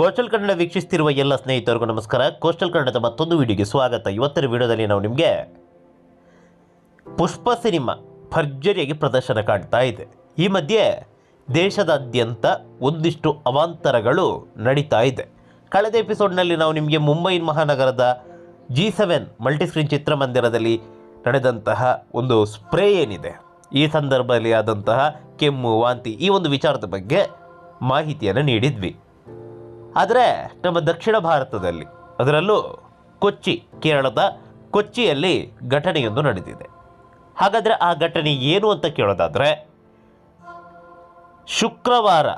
Coastal Kannada ವೀಕ್ಷಿಸ್ತಿರುವ ಎಲ್ಲ ಸ್ನೇಹಿತರಿಗೂ ನಮಸ್ಕಾರ. ಕೋಸ್ಟಲ್ ಕನ್ನಡದ ಮತ್ತೊಂದು ವಿಡಿಯೋಗೆ ಸ್ವಾಗತ. ಇವತ್ತಿನ ವಿಡಿಯೋದಲ್ಲಿ ನಾವು ನಿಮಗೆ ಪುಷ್ಪ ಸಿನಿಮಾ ಭರ್ಜರಿಯಾಗಿ ಪ್ರದರ್ಶನ ಕಾಣ್ತಾ ಇದೆ. ಈ ಮಧ್ಯೆ ದೇಶದಾದ್ಯಂತ ಒಂದಿಷ್ಟು ಅವಾಂತರಗಳು ನಡೀತಾ ಇದೆ. ಕಳೆದ ಎಪಿಸೋಡ್ನಲ್ಲಿ ನಾವು ನಿಮಗೆ ಮುಂಬೈ ಮಹಾನಗರದ ಜಿ ಸೆವೆನ್ ಮಲ್ಟಿಸ್ಕ್ರೀನ್ ಚಿತ್ರಮಂದಿರದಲ್ಲಿ ನಡೆದಂತಹ ಒಂದು ಸ್ಪ್ರೇ ಏನಿದೆ, ಈ ಸಂದರ್ಭದಲ್ಲಿ ಆದಂತಹ ಕೆಮ್ಮು, ವಾಂತಿ ಈ ಒಂದು ವಿಚಾರದ ಬಗ್ಗೆ ಮಾಹಿತಿಯನ್ನು ನೀಡಿದ್ವಿ. ಆದರೆ ನಮ್ಮ ದಕ್ಷಿಣ ಭಾರತದಲ್ಲಿ ಅದರಲ್ಲೂ ಕೊಚ್ಚಿ, ಕೇರಳದ ಕೊಚ್ಚಿಯಲ್ಲಿ ಘಟನೆಯೊಂದು ನಡೆದಿದೆ. ಹಾಗಾದರೆ ಆ ಘಟನೆ ಏನು ಅಂತ ಕೇಳೋದಾದರೆ, ಶುಕ್ರವಾರ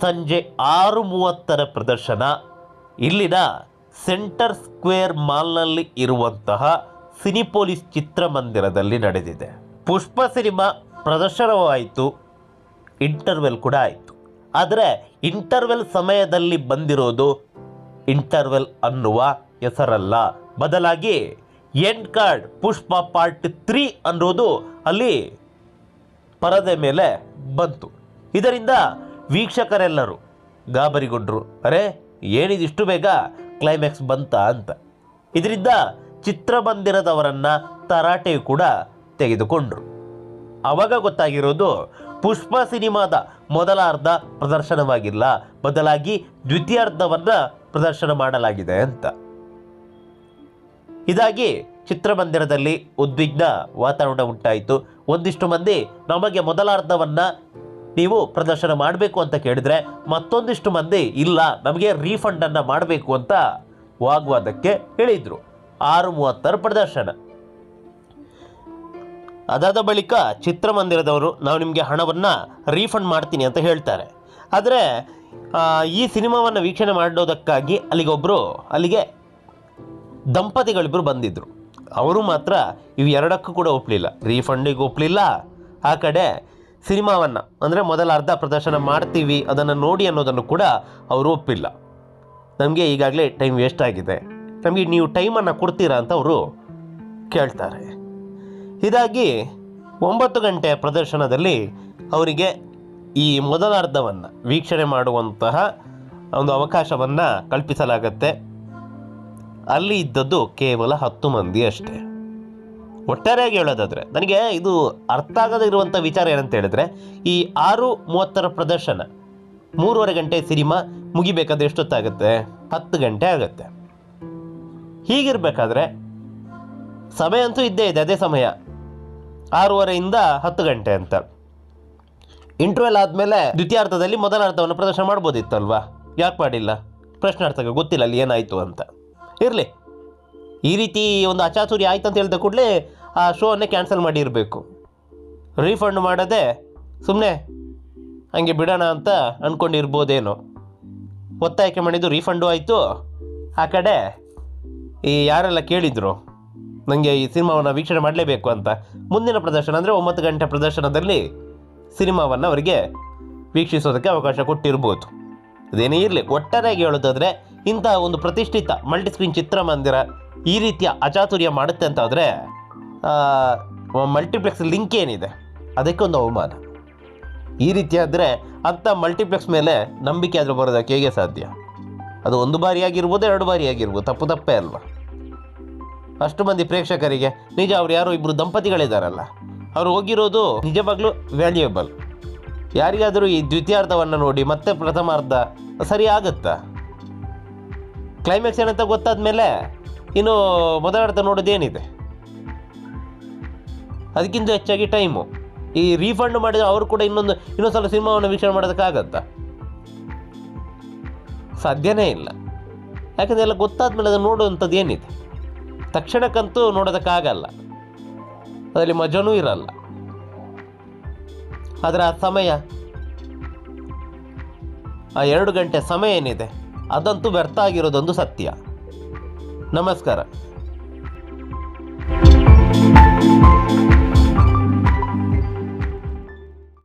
ಸಂಜೆ ಆರು ಮೂವತ್ತರ ಪ್ರದರ್ಶನ ಇಲ್ಲಿನ ಸೆಂಟರ್ ಸ್ಕ್ವೇರ್ ಮಾಲ್ನಲ್ಲಿ ಇರುವಂತಹ ಸಿನಿಪೋಲಿಸ್ ಚಿತ್ರಮಂದಿರದಲ್ಲಿ ನಡೆದಿದೆ. ಪುಷ್ಪ ಸಿನಿಮಾ ಪ್ರದರ್ಶನವಾಯಿತು. ಇಂಟರ್ವೆಲ್ ಕೂಡ ಆಯಿತು. ಆದರೆ ಇಂಟರ್ವೆಲ್ ಸಮಯದಲ್ಲಿ ಬಂದಿರೋದು ಇಂಟರ್ವೆಲ್ ಅನ್ನುವ ಹೆಸರಲ್ಲ. ಬದಲಾಗಿ end card Pushpa part three ಅನ್ನೋದು ಅಲ್ಲಿ ಪರದೆ ಮೇಲೆ ಬಂತು. ಇದರಿಂದ ವೀಕ್ಷಕರೆಲ್ಲರೂ ಗಾಬರಿಗೊಂಡ್ರು. ಅರೆ ಏನಿದಿಷ್ಟು ಬೇಗ ಕ್ಲೈಮ್ಯಾಕ್ಸ್ ಬಂತ ಅಂತ. ಇದರಿಂದ ಚಿತ್ರಮಂದಿರದವರನ್ನು ತರಾಟೆಯು ಕೂಡ ತೆಗೆದುಕೊಂಡ್ರು. ಅವಾಗ ಗೊತ್ತಾಗಿರೋದು ಪುಷ್ಪ ಸಿನಿಮಾದ ಮೊದಲ ಅರ್ಧ ಪ್ರದರ್ಶನವಾಗಿಲ್ಲ. ಬದಲಾಗಿ ದ್ವಿತೀಯಾರ್ಧವನ್ನ ಪ್ರದರ್ಶನ ಮಾಡಲಾಗಿದೆ ಅಂತ. ಇದಾಗಿ ಚಿತ್ರಮಂದಿರದಲ್ಲಿ ಉದ್ವಿಗ್ನ ವಾತಾವರಣ ಉಂಟಾಯಿತು. ಒಂದಿಷ್ಟು ಮಂದಿ ನಮಗೆ ಮೊದಲಾರ್ಧವನ್ನು ನೀವು ಪ್ರದರ್ಶನ ಮಾಡಬೇಕು ಅಂತ ಕೇಳಿದರೆ ಮತ್ತೊಂದಿಷ್ಟು ಮಂದಿ ಇಲ್ಲ, ನಮಗೆ ರೀಫಂಡನ್ನು ಮಾಡಬೇಕು ಅಂತ ವಾಗ್ವಾದಕ್ಕೆ ಹೇಳಿದರು ಆರು ಮೂವತ್ತರ ಪ್ರದರ್ಶನ. ಅದಾದ ಬಳಿಕ ಚಿತ್ರಮಂದಿರದವರು, ನಾವು ನಿಮಗೆ ಹಣವನ್ನು ರೀಫಂಡ್ ಮಾಡ್ತೀನಿ ಅಂತ ಹೇಳ್ತಾರೆ. ಆದರೆ ಈ ಸಿನಿಮಾವನ್ನು ವೀಕ್ಷಣೆ ಮಾಡೋದಕ್ಕಾಗಿ ಅಲ್ಲಿಗೊಬ್ಬರು ಅಲ್ಲಿಗೆ ದಂಪತಿಗಳಿಬ್ಬರು ಬಂದಿದ್ದರು ಅವರು ಮಾತ್ರ ಇವು ಎರಡಕ್ಕೂ ಕೂಡ ಒಪ್ಪಲಿಲ್ಲ ರೀಫಂಡಿಗೆ ಒಪ್ಪಲಿಲ್ಲ ಆ ಕಡೆ ಸಿನಿಮಾವನ್ನು, ಅಂದರೆ ಮೊದಲ ಅರ್ಧ ಪ್ರದರ್ಶನ ಮಾಡ್ತೀವಿ, ಅದನ್ನು ನೋಡಿ ಅನ್ನೋದನ್ನು ಕೂಡ ಅವರು ಒಪ್ಪಿಲ್ಲ. ನಮಗೆ ಈಗಾಗಲೇ ಟೈಮ್ ವೇಸ್ಟ್ ಆಗಿದೆ. ನಮಗೆ ನೀವು ಟೈಮನ್ನು ಕೊಡ್ತೀರಾ ಅಂತ ಅವರು ಕೇಳ್ತಾರೆ. ಇದಾಗಿ ಒಂಬತ್ತು ಗಂಟೆಯ ಪ್ರದರ್ಶನದಲ್ಲಿ ಅವರಿಗೆ ಈ ಮೊದಲಾರ್ಧವನ್ನು ವೀಕ್ಷಣೆ ಮಾಡುವಂತಹ ಒಂದು ಅವಕಾಶವನ್ನು ಕಲ್ಪಿಸಲಾಗತ್ತೆ. ಅಲ್ಲಿ ಇದ್ದದ್ದು ಕೇವಲ ಹತ್ತು ಮಂದಿ ಅಷ್ಟೇ. ಒಟ್ಟಾರೆಯಾಗಿ ಹೇಳೋದಾದರೆ, ನನಗೆ ಇದು ಅರ್ಥ ಆಗದೇ ಇರುವಂಥ ವಿಚಾರ ಏನಂತ ಹೇಳಿದ್ರೆ, ಈ ಆರು ಮೂವತ್ತರ ಪ್ರದರ್ಶನ, ಮೂರುವರೆ ಗಂಟೆ ಸಿನಿಮಾ ಮುಗಿಬೇಕಾದ್ರೆ ಎಷ್ಟೊತ್ತಾಗುತ್ತೆ? ಹತ್ತು ಗಂಟೆ ಆಗುತ್ತೆ. ಹೀಗಿರಬೇಕಾದ್ರೆ, ಸಮಯ ಅಂತೂ ಇದ್ದೇ ಇದೆ, ಅದೇ ಸಮಯ. ಆರೂವರೆಯಿಂದ ಹತ್ತು ಗಂಟೆ ಅಂತ. ಇಂಟರ್ವೆಲ್ ಆದಮೇಲೆ ದ್ವಿತೀಯಾರ್ಥದಲ್ಲಿ ಮೊದಲ ಅರ್ಥವನ್ನು ಪ್ರದರ್ಶನ ಮಾಡ್ಬೋದಿತ್ತಲ್ವಾ? ಯಾಕೆ ಮಾಡಿಲ್ಲ? ಪ್ರಶ್ನಾರ್ಥಕ್ಕೆ ಗೊತ್ತಿಲ್ಲ ಅಲ್ಲಿ ಏನಾಯಿತು ಅಂತ. ಇರಲಿ. ಈ ರೀತಿ ಒಂದು ಅಚಾತುರಿ ಆಯ್ತು ಅಂತ ಹೇಳಿದ ಕೂಡಲೇ ಆ ಶೋವನ್ನೇ ಕ್ಯಾನ್ಸಲ್ ಮಾಡಿರಬೇಕು. ರೀಫಂಡ್ ಮಾಡದೆ ಸುಮ್ಮನೆ ಹಂಗೆ ಬಿಡೋಣ ಅಂತ ಅಂದ್ಕೊಂಡಿರ್ಬೋದೇನೋ ಒತ್ತಾಯಕ್ಕೆ ಮಾಡಿದ್ದು ರೀಫಂಡು ಆಯಿತು. ಆ ಕಡೆ ಈ ಯಾರೆಲ್ಲ ಕೇಳಿದರು? ನನಗೆ ಈ ಸಿನಿಮಾವನ್ನು ವೀಕ್ಷಣೆ ಮಾಡಲೇಬೇಕು ಅಂತ. ಮುಂದಿನ ಪ್ರದರ್ಶನ ಅಂದರೆ ಒಂಬತ್ತು ಗಂಟೆ ಪ್ರದರ್ಶನದಲ್ಲಿ ಸಿನಿಮಾವನ್ನು ಅವರಿಗೆ ವೀಕ್ಷಿಸೋದಕ್ಕೆ ಅವಕಾಶ ಕೊಟ್ಟಿರ್ಬೋದು. ಅದೇನೇ ಇರಲಿ, ಒಟ್ಟಾರೆಯಾಗಿ ಹೇಳೋದಾದರೆ ಇಂತಹ ಒಂದು ಪ್ರತಿಷ್ಠಿತ ಮಲ್ಟಿಸ್ಕ್ರೀನ್ ಚಿತ್ರಮಂದಿರ ಈ ರೀತಿಯ ಅಚಾತುರ್ಯ ಮಾಡುತ್ತೆ ಅಂತ ಆದರೆ ಮಲ್ಟಿಪ್ಲೆಕ್ಸ್ ಲಿಂಕ್ ಏನಿದೆ? ಅದಕ್ಕೆ ಒಂದು ಅವಮಾನ. ಈ ರೀತಿ ಆದರೆ ಅಂಥ ಮಲ್ಟಿಪ್ಲೆಕ್ಸ್ ಮೇಲೆ ನಂಬಿಕೆ ಆದರೂ ಬರೋದಕ್ಕೆ ಹೇಗೆ ಸಾಧ್ಯ? ಅದು ಒಂದು ಬಾರಿ ಆಗಿರ್ಬೋದು ಎರಡು ಬಾರಿ ಆಗಿರ್ಬೋದು ತಪ್ಪು ತಪ್ಪೇ ಅಲ್ವಾ? ಅಷ್ಟು ಮಂದಿ ಪ್ರೇಕ್ಷಕರಿಗೆ ನಿಜ ಅವ್ರು ಯಾರೋ ಇಬ್ಬರು ದಂಪತಿಗಳಿದ್ದಾರಲ್ಲ ಅವ್ರು ಹೋಗಿರೋದು ನಿಜವಾಗ್ಲೂ ವ್ಯಾಲ್ಯೂಯಬಲ್ ಯಾರಿಗಾದರೂ ಈ ದ್ವಿತೀಯಾರ್ಧವನ್ನು ನೋಡಿ ಮತ್ತೆ ಪ್ರಥಮಾರ್ಧ ಸರಿ ಆಗುತ್ತಾ ಕ್ಲೈಮ್ಯಾಕ್ಸ್ ಏನಂತ ಗೊತ್ತಾದ ಮೇಲೆ ಇನ್ನು ಮೊದಲಾರ್ಧ ನೋಡೋದೇನಿದೆ? ಅದಕ್ಕಿಂತ ಹೆಚ್ಚಾಗಿ ಟೈಮು ಈ ರೀಫಂಡ್ ಮಾಡಿದ್ರೆ ಅವರು ಕೂಡ ಇನ್ನೊಂದು ಇನ್ನೊಂದು ಸಲ ಸಿನಿಮಾವನ್ನು ವೀಕ್ಷಣೆ ಮಾಡೋದಕ್ಕಾಗತ್ತಾ? ಸಾಧ್ಯನೇ ಇಲ್ಲ. ಯಾಕಂದರೆ ಎಲ್ಲ ಗೊತ್ತಾದ ಮೇಲೆ ಅದನ್ನು ನೋಡುವಂಥದ್ದು ಏನಿದೆ? ತಕ್ಷಣಕ್ಕಂತೂ ನೋಡೋದಕ್ಕಾಗಲ್ಲ. ಅದರಲ್ಲಿ ಮಜನೂ ಇರಲ್ಲ. ಆದರೆ ಆ ಸಮಯ, ಆ ಎರಡು ಗಂಟೆ ಸಮಯ ಏನಿದೆ, ಅದಂತೂ ವ್ಯರ್ಥ ಆಗಿರೋದೊಂದು ಸತ್ಯ. ನಮಸ್ಕಾರ.